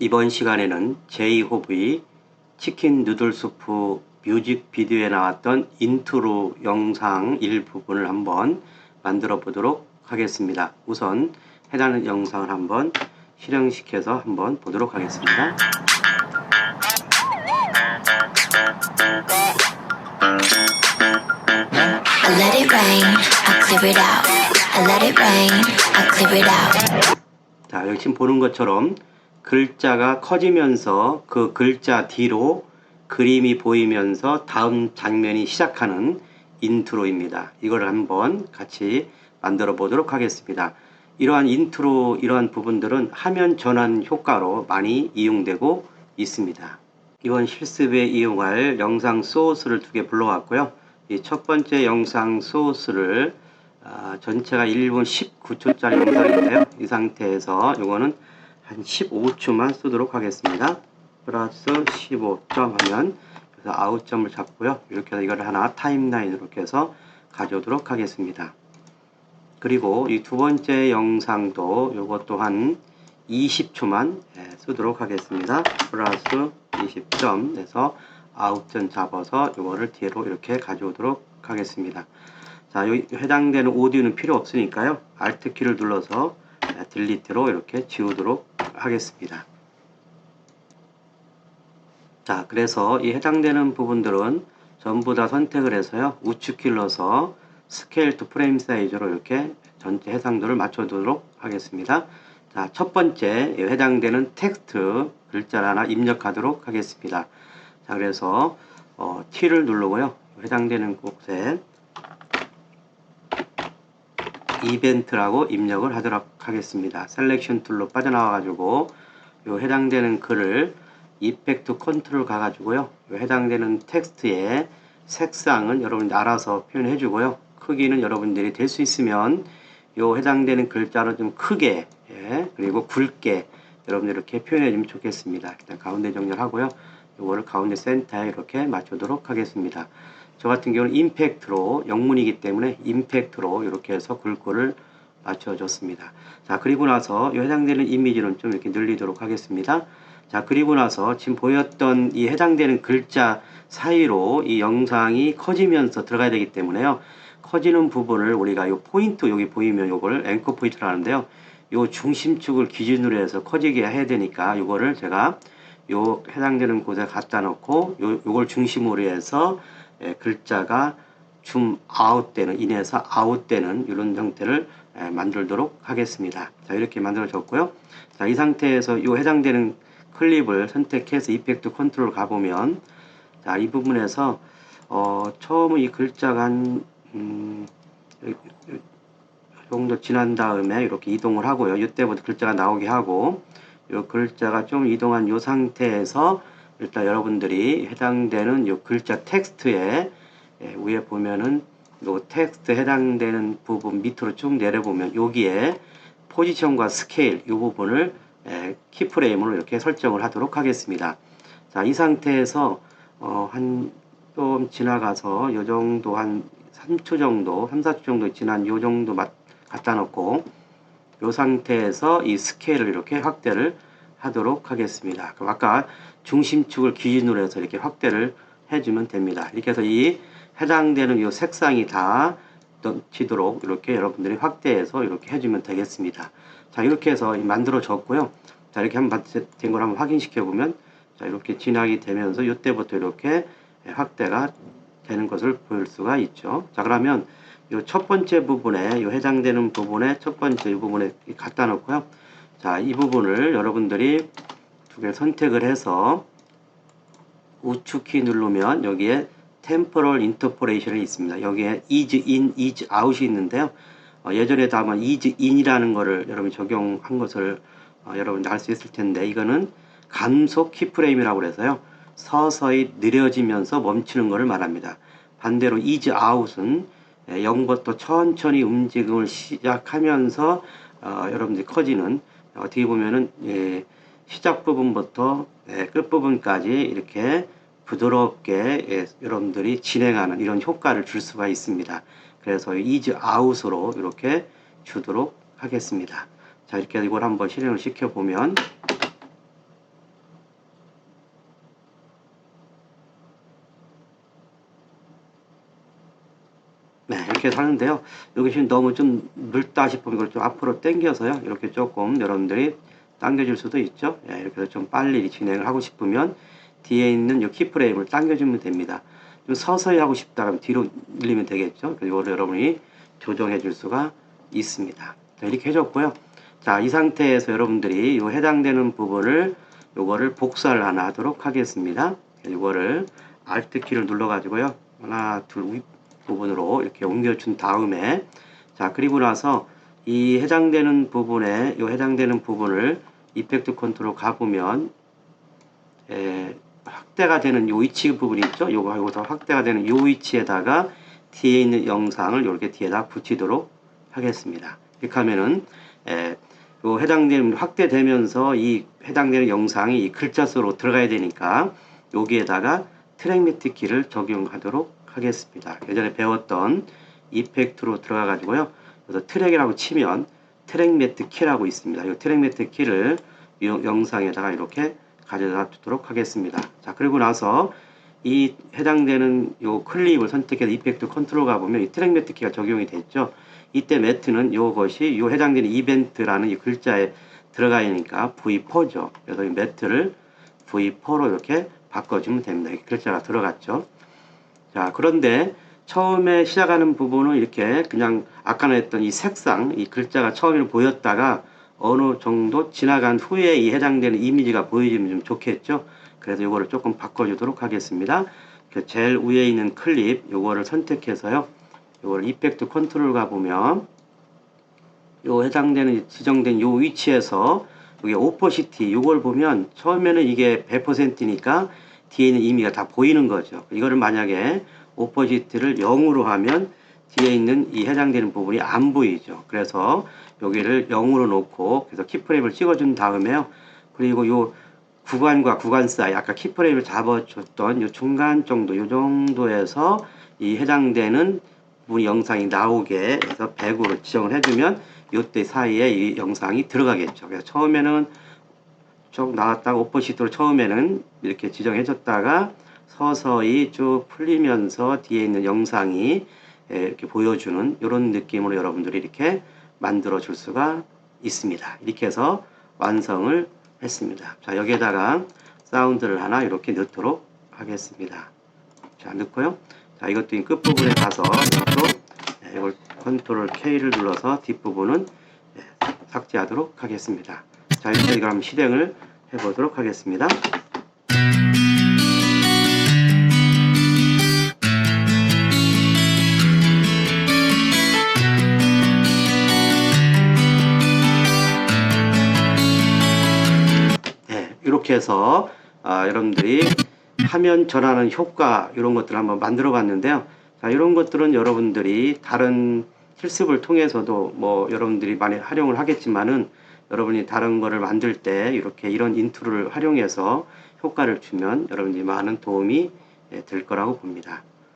이번 시간에는 제이호브의 치킨 누들 수프 뮤직비디오에 나왔던 인트로 영상 일부분을 한번 만들어 보도록 하겠습니다. 우선 해당 영상을 한번 실행시켜서 한번 보도록 하겠습니다. 자, 여기 지금 보는 것처럼 글자가 커지면서 그 글자 뒤로 그림이 보이면서 다음 장면이 시작하는 인트로입니다. 이걸 한번 같이 만들어 보도록 하겠습니다. 이러한 인트로, 이러한 부분들은 화면 전환 효과로 많이 이용되고 있습니다. 이번 실습에 이용할 영상 소스를 두 개 불러왔고요. 이 첫 번째 영상 소스를 아, 전체가 1분 19초짜리 영상인데요. 이 상태에서 이거는 한 15초만 쓰도록 하겠습니다. 플러스 15점 하면 그래서 아웃점을 잡고요. 이렇게 해서 이걸 하나 타임라인으로 해서 가져오도록 하겠습니다. 그리고 이 두 번째 영상도 이것 또한 20초만 예, 쓰도록 하겠습니다. 플러스 20점 해서 아웃점 잡아서 이거를 뒤로 이렇게 가져오도록 하겠습니다. 자, 여기 해당되는 오디오는 필요 없으니까요. Alt 키를 눌러서 딜리트로 이렇게 지우도록 하겠습니다. 자, 그래서 이 해당되는 부분들은 전부 다 선택을 해서요. 우측 넣어서 스케일 투 프레임 사이즈로 이렇게 전체 해상도를 맞춰두도록 하겠습니다. 자, 첫 번째 해당되는 텍스트 글자를 하나 입력하도록 하겠습니다. 자, 그래서 어, T를 누르고요. 해당되는 곳에 이벤트라고 입력을 하도록 하겠습니다. 셀렉션 툴로 빠져나와 가지고 요 해당되는 글을 이펙트 컨트롤 가 가지고요. 요 해당되는 텍스트의 색상은 여러분들 알아서 표현해 주고요. 크기는 여러분들이 될 수 있으면 요 해당되는 글자를 좀 크게 예, 그리고 굵게 여러분들 이렇게 표현해 주면 좋겠습니다. 일단 가운데 정렬하고요. 요거를 가운데 센터에 이렇게 맞추도록 하겠습니다. 저 같은 경우는 임팩트로 영문이기 때문에 임팩트로 이렇게 해서 글꼴을 맞춰줬습니다. 자 그리고 나서 이 해당되는 이미지는 좀 이렇게 늘리도록 하겠습니다. 자 그리고 나서 지금 보였던 이 해당되는 글자 사이로 이 영상이 커지면서 들어가야 되기 때문에요. 커지는 부분을 우리가 이 포인트 여기 보이면 이걸 앵커 포인트를 하는데요. 요 중심축을 기준으로 해서 커지게 해야 되니까 이거를 제가 요 해당되는 곳에 갖다 놓고 요 요걸 중심으로 해서 예, 글자가 줌 아웃되는 인해서 아웃되는 이런 형태를 예, 만들도록 하겠습니다. 자 이렇게 만들어졌고요. 자 이 상태에서 이 해당되는 클립을 선택해서 이펙트 컨트롤 가보면 자 이 부분에서 어, 처음에 이 글자가 한 음, 정도 지난 다음에 이렇게 이동을 하고요. 이때부터 글자가 나오게 하고 이 글자가 좀 이동한 이 상태에서 일단 여러분들이 해당되는 이 글자 텍스트에 예, 위에 보면은 이 텍스트 해당되는 부분 밑으로 쭉 내려보면 여기에 포지션과 스케일 이 부분을 예, 키프레임으로 이렇게 설정을 하도록 하겠습니다. 자, 이 상태에서 어, 한 좀 지나가서 이 정도 한 3초 정도, 3, 4초 정도 지난 이 정도 맞, 갖다 놓고 이 상태에서 이 스케일을 이렇게 확대를 하도록 하겠습니다. 그럼 아까 중심축을 기준으로 해서 이렇게 확대를 해주면 됩니다. 이렇게 해서 이 해당되는 이 색상이 다 넘치도록 이렇게 여러분들이 확대해서 이렇게 해주면 되겠습니다. 자, 이렇게 해서 만들어졌고요. 자, 이렇게 한번 된 걸 한번 확인시켜 보면 자, 이렇게 진행이 되면서 이때부터 이렇게 확대가 되는 것을 볼 수가 있죠. 자, 그러면 이 첫 번째 부분에 이 해당되는 부분에 첫 번째 이 부분에 갖다 놓고요. 자, 이 부분을 여러분들이 두 개 선택을 해서 우측 키 누르면 여기에 temporal interpolation이 있습니다. 여기에 is in, is out이 있는데요. 어, 예전에도 아마 is in이라는 거를 여러분이 적용한 것을 어, 여러분이 알 수 있을 텐데 이거는 감속 키프레임이라고 그래서요. 서서히 느려지면서 멈추는 것을 말합니다. 반대로 is out은 0부터 천천히 움직임을 시작하면서 어, 여러분들이 커지는 어떻게 보면은 예, 시작 부분부터 예, 끝 부분까지 이렇게 부드럽게 예, 여러분들이 진행하는 이런 효과를 줄 수가 있습니다. 그래서 이즈 아웃으로 이렇게 주도록 하겠습니다. 자 이렇게 이걸 한번 실행을 시켜보면 네, 이렇게 하는데요. 여기 지금 너무 좀 묽다 싶으면 이걸 좀 앞으로 당겨서요. 이렇게 조금 여러분들이 당겨줄 수도 있죠. 네, 이렇게 해서 좀 빨리 진행을 하고 싶으면 뒤에 있는 이 키프레임을 당겨주면 됩니다. 좀 서서히 하고 싶다 그러면 뒤로 밀리면 되겠죠. 그래서 여러분이 조정해 줄 수가 있습니다. 자, 이렇게 해줬고요. 자, 이 상태에서 여러분들이 이 해당되는 부분을 요거를 복사를 하나 하도록 하겠습니다. 이거를 Alt 키를 눌러 가지고요. 하나, 둘, 윗 부분으로 이렇게 옮겨준 다음에 자, 그리고 나서 이 해당되는 부분에 요 해당되는 부분을 이펙트 컨트롤 가보면 에, 확대가 되는 요 위치 부분이 있죠. 요거 요거 다 확대가 되는 요 위치에다가 뒤에 있는 영상을 이렇게 뒤에다 붙이도록 하겠습니다. 이렇게 하면은 에, 요 해당되는 확대되면서 이 해당되는 영상이 이 글자 수로 들어가야 되니까 여기에다가 트랙 매트 키를 적용하도록 하겠습니다. 예전에 배웠던 이펙트로 들어가 가지고요. 그래서 트랙이라고 치면 트랙 매트 키라고 있습니다. 이 트랙 매트 키를 이 영상에다가 이렇게 가져다 두도록 하겠습니다. 자, 그리고 나서 이 해당되는 요 클립을 선택해서 이펙트 컨트롤 가보면 이 트랙 매트 키가 적용이 됐죠. 이때 매트는 요것이 요 해당되는 이벤트라는 이 글자에 들어가니까 V4죠. 그래서 이 매트를 V4로 이렇게 바꿔주면 됩니다. 이 글자가 들어갔죠. 자, 그런데 처음에 시작하는 부분은 이렇게 그냥 아까 했던 이 색상, 이 글자가 처음에는 보였다가 어느 정도 지나간 후에 이 해당되는 이미지가 보여지면 좀 좋겠죠. 그래서 이거를 조금 바꿔주도록 하겠습니다. 그 제일 위에 있는 클립, 요거를 선택해서요. 요걸 이펙트 컨트롤 가보면 요 해당되는 지정된 요 위치에서 여기 오퍼시티 요걸 보면 처음에는 이게 100%니까 뒤에 있는 의미가 다 보이는 거죠. 이거를 만약에 오퍼시티를 0으로 하면 뒤에 있는 이 해당되는 부분이 안 보이죠. 그래서 여기를 0으로 놓고 그래서 키프레임을 찍어준 다음에요. 그리고 요 구간과 구간 사이 아까 키프레임을 잡아줬던 요 중간 정도 요 정도에서 이 해당되는 부분 영상이 나오게 해서 100으로 지정을 해주면 요때 사이에 이 영상이 들어가겠죠. 그래서 처음에는 쭉 나왔다가 오퍼시트로 처음에는 이렇게 지정해줬다가 서서히 쭉 풀리면서 뒤에 있는 영상이 예, 이렇게 보여주는 이런 느낌으로 여러분들이 이렇게 만들어 줄 수가 있습니다. 이렇게 해서 완성을 했습니다. 자, 여기에다가 사운드를 하나 이렇게 넣도록 하겠습니다. 자, 넣고요. 자, 이것도 이 끝부분에 가서 이것도 예, 이걸 컨트롤 K를 눌러서 뒷부분은 예, 삭제하도록 하겠습니다. 자, 이렇게 그럼 실행을 해보도록 하겠습니다. 해서 아, 여러분들이 화면 전환하는 효과 이런 것들을 한번 만들어 봤는데요. 자, 이런 것들은 여러분들이 다른 실습을 통해서도 뭐 여러분들이 많이 활용을 하겠지만은 여러분이 다른 거를 만들 때 이렇게 이런 인트로를 활용해서 효과를 주면 여러분들이 많은 도움이 예, 될 거라고 봅니다.